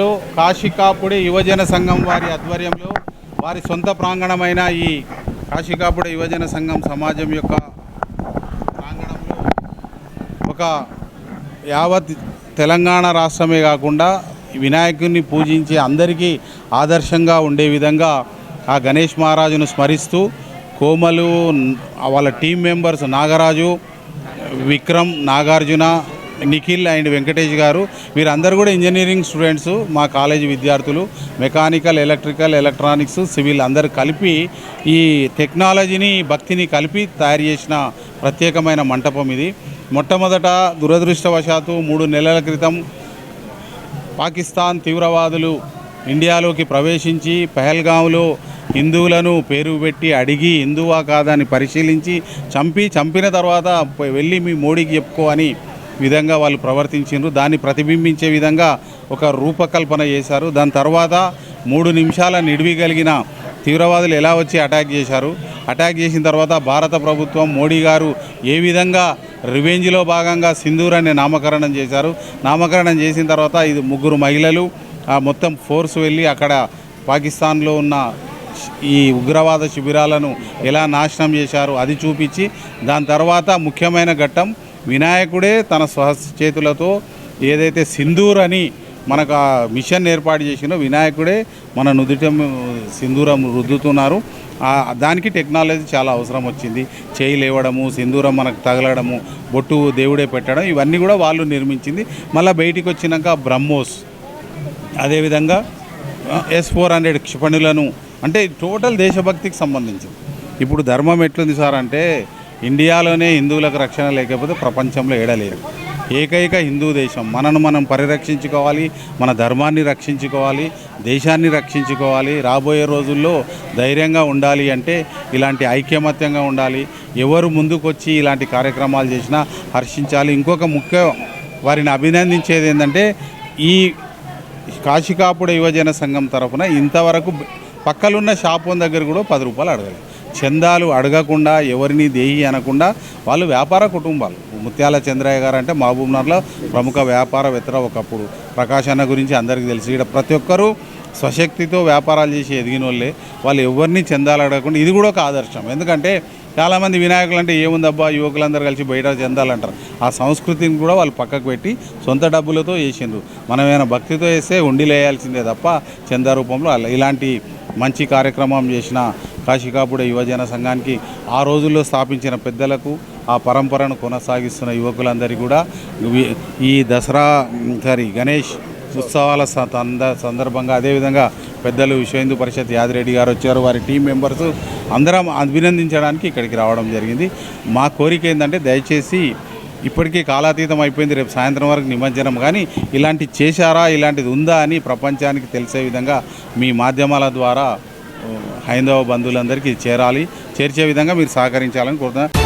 పట్టణంలో కాశికాపుడి యువజన సంఘం వారి ఆధ్వర్యంలో వారి సొంత ప్రాంగణమైన ఈ కాశికాపుడి యువజన సంఘం సమాజం యొక్క ప్రాంగణంలో ఒక యావత్ తెలంగాణ రాష్ట్రమే కాకుండా వినాయకుడిని పూజించి అందరికీ ఆదర్శంగా ఉండే విధంగా ఆ గణేష్ మహారాజును స్మరిస్తూ కోమలు వాళ్ళ team members Nagaraju Vikram Nagarjuna Nikhil and Venkatesh garu వీరందరూ కూడా ఇంజనీరింగ్ స్టూడెంట్స్ మా కాలేజీ విద్యార్థులు మెకానికల్ ఎలక్ట్రికల్ ఎలక్ట్రానిక్స్ సివిల్ అందరు కలిపి ఈ టెక్నాలజీని భక్తిని కలిపి తయారు చేసిన ప్రత్యేకమైన మంటపం ఇది. మొట్టమొదట దురదృష్టవశాత్తు మూడు నెలల క్రితం పాకిస్తాన్ తీవ్రవాదులు ఇండియాలోకి ప్రవేశించి పహల్గాంలో హిందువులను పేరు పెట్టి అడిగి హిందువా కాదని పరిశీలించి చంపి చంపిన తర్వాత వెళ్ళి మీ మోడీకి చెప్పుకో అని విధంగా వాళ్ళు ప్రవర్తించారు దాన్ని ప్రతిబింబించే విధంగా ఒక రూపకల్పన చేశారు. దాని తర్వాత మూడు నిమిషాల నిడివి కలిగిన తీవ్రవాదులు ఎలా వచ్చి అటాక్ చేశారు? అటాక్ చేసిన తర్వాత భారత ప్రభుత్వం మోడీ గారు ఏ విధంగా రివెంజ్లో భాగంగా సింధూర్ అనే నామకరణం చేశారు? నామకరణం చేసిన తర్వాత ఇది ముగ్గురు మహిళలు ఆ మొత్తం ఫోర్స్ వెళ్ళి అక్కడ పాకిస్తాన్లో ఉన్న ఈ ఉగ్రవాద శిబిరాలను ఎలా నాశనం చేశారు అది చూపించి దాని తర్వాత ముఖ్యమైన ఘట్టం వినాయకుడే తన స్వచేతులతో ఏదైతే సింధూర్ అని మనకు ఆ మిషన్ ఏర్పాటు చేసినో వినాయకుడే మన నుదుట సింధూరం రుద్దుతున్నారు. దానికి టెక్నాలజీ చాలా అవసరం వచ్చింది. చేయి లేవడము సింధూరం మనకు తగలడము బొట్టు దేవుడే పెట్టడం ఇవన్నీ కూడా వాళ్ళు నిర్మించింది. మళ్ళీ బయటికి వచ్చినాక బ్రహ్మోస్. అదేవిధంగా ఎస్ ఫోర్ హండ్రెడ్ క్షిపణులను అంటే టోటల్ దేశభక్తికి సంబంధించింది. ఇప్పుడు ధర్మం ఎట్లుంది సార్ అంటే ఇండియాలోనే హిందువులకు రక్షణ లేకపోతే ప్రపంచంలో ఏడలేదు ఏకైక హిందూ దేశం. మనను మనం పరిరక్షించుకోవాలి మన ధర్మాన్ని రక్షించుకోవాలి దేశాన్ని రక్షించుకోవాలి. రాబోయే రోజుల్లో ధైర్యంగా ఉండాలి అంటే ఇలాంటి ఐక్యమత్యంగా ఉండాలి. ఎవరు ముందుకొచ్చి ఇలాంటి కార్యక్రమాలు చేసినా హర్షించాలి. ఇంకొక ముఖ్య వారిని అభినందించేది ఏంటంటే ఈ కాశికాపుడ యువజన సంఘం తరఫున ఇంతవరకు పక్కలున్న షాపు దగ్గర కూడా పది రూపాయలు అడగాలి చందాలు అడగకుండా ఎవరిని దేహి అనకుండా వాళ్ళు వ్యాపార కుటుంబాలు. ముత్యాల చంద్రయ్య గారు అంటే మహబూబ్నగర్లో ప్రముఖ వ్యాపారవేత్త ఒకప్పుడు. ప్రకాష్ గురించి అందరికీ తెలిసి. ఇక్కడ ప్రతి ఒక్కరూ స్వశక్తితో వ్యాపారాలు చేసి ఎదిగిన వాళ్ళే వాళ్ళు ఎవరిని చందాలు అడగకుండా ఇది కూడా ఒక ఆదర్శం. ఎందుకంటే చాలామంది వినాయకులు అంటే ఏముందబ్బా యువకులందరూ కలిసి బయట చెందాలంటారు ఆ సంస్కృతిని కూడా వాళ్ళు పక్కకు పెట్టి సొంత డబ్బులతో చేసిండ్రు. మనం ఏమైనా భక్తితో వేస్తే ఉండిలేయాల్సిందే తప్ప చందా రూపంలో అలా ఇలాంటి మంచి కార్యక్రమం చేసిన కాశికాపుడ యువజన సంఘానికి ఆ రోజుల్లో స్థాపించిన పెద్దలకు ఆ పరంపరను కొనసాగిస్తున్న యువకులందరికీ కూడా ఈ దసరా సారీ గణేష్ ఉత్సవాల సంద- సందర్భంగా అదేవిధంగా పెద్దలు విశ్వ పరిషత్ యాదిరెడ్డి గారు వచ్చారు. వారి టీం మెంబర్స్ అందరం అభినందించడానికి ఇక్కడికి రావడం జరిగింది. మా కోరిక ఏంటంటే దయచేసి ఇప్పటికీ కాలాతీతం అయిపోయింది. రేపు సాయంత్రం వరకు నిమజ్జనం. కానీ ఇలాంటి చేశారా ఇలాంటిది ఉందా అని ప్రపంచానికి తెలిసే విధంగా మీ మాధ్యమాల ద్వారా హైందవ బంధువులందరికీ చేరాలి. చేర్చే విధంగా మీరు సహకరించాలని కోరుతున్నాను